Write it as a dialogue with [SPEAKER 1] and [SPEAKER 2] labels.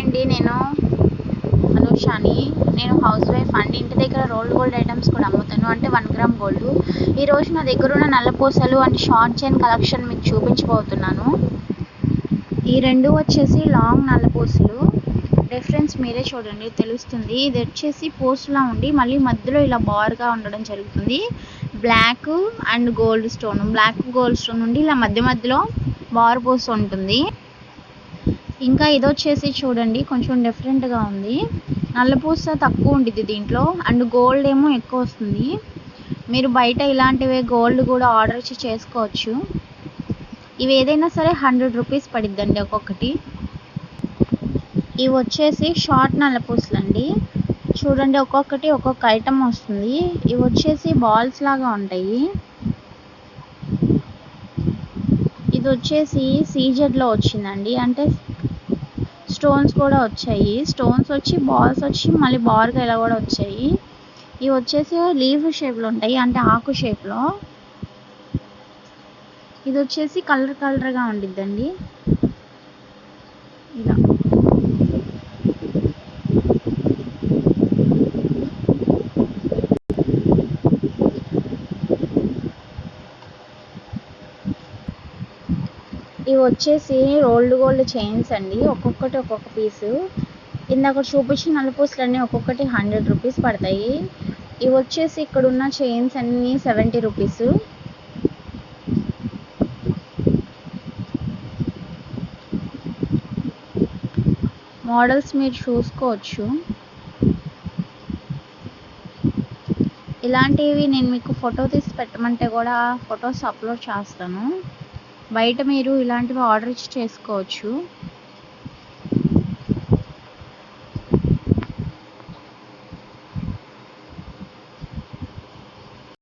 [SPEAKER 1] అండి నేను అనుషాని. నేను హౌస్ వైఫ్ అండి. ఇంటి దగ్గర రోల్డ్ గోల్డ్ ఐటమ్స్ కూడా అమ్ముతాను. అంటే వన్ గ్రామ్ గోల్డ్ ఈరోజు నా దగ్గర ఉన్న నల్లపూసలు అండ్ షార్ట్ చైన్ కలెక్షన్ మీకు చూపించబోతున్నాను. ఈ రెండు వచ్చేసి లాంగ్ నల్లపూసలు డిఫరెన్స్ మీరే చూడండి తెలుస్తుంది. ఇది వచ్చేసి పోస్ట్లా ఉండి మళ్ళీ మధ్యలో ఇలా బార్గా ఉండడం జరుగుతుంది. Black and gold stone black gold stone నుండి ఇలా మధ్య మధ్యలో బార్ పోస్ట్ ఉంటుంది. ఇంకా ఇది వచ్చేసి చూడండి కొంచెం డిఫరెంట్గా ఉంది. నల్లపూస తక్కువ ఉంటుంది దీంట్లో అండ్ గోల్డ్ ఏమో ఎక్కువ వస్తుంది. మీరు బయట ఇలాంటివే గోల్డ్ కూడా ఆర్డర్ ఇచ్చి చేసుకోవచ్చు. ఇవి ఏదైనా సరే హండ్రెడ్ రూపీస్ పడిద్దండి ఒక్కొక్కటి. ఇవి వచ్చేసి షార్ట్ నల్లపూసలు అండి. చూడండి ఒక్కొక్కటి ఒక్కొక్క ఐటమ్ వస్తుంది. ఇవి వచ్చేసి బాల్స్ లాగా ఉంటాయి. ఇది వచ్చేసి సీజెడ్లో వచ్చిందండి. అంటే స్టోన్స్ కూడా వచ్చాయి. స్టోన్స్ వచ్చి బాల్స్ వచ్చి మళ్ళీ బార్గా ఇలా కూడా వచ్చాయి. ఇవి వచ్చేసి లీఫ్ షేప్లో ఉంటాయి అంటే ఆకు షేప్లో ఇది వచ్చేసి కలర్ కలర్గా ఉండిద్దండి. ఇలా. ఇవి వచ్చేసి రోల్డ్ గోల్డ్ చైన్స్ అండి. ఒక్కొక్కటి ఒక్కొక్క పీసు. ఇందాక చూపించిన నలుపూసలన్నీ ఒక్కొక్కటి హండ్రెడ్ రూపీస్ పడతాయి. ఇవి వచ్చేసి ఇక్కడ ఉన్న చైన్స్ అన్నీ సెవెంటీ రూపీస్. మోడల్స్ మీరు చూసుకోవచ్చు. ఇలాంటివి నేను మీకు ఫోటో తీసి పెట్టమంటే కూడా ఫొటోస్ అప్లోడ్ చేస్తాను. బయట మీరు ఇలాంటివి ఆర్డర్ ఇచ్చి చేసుకోవచ్చు.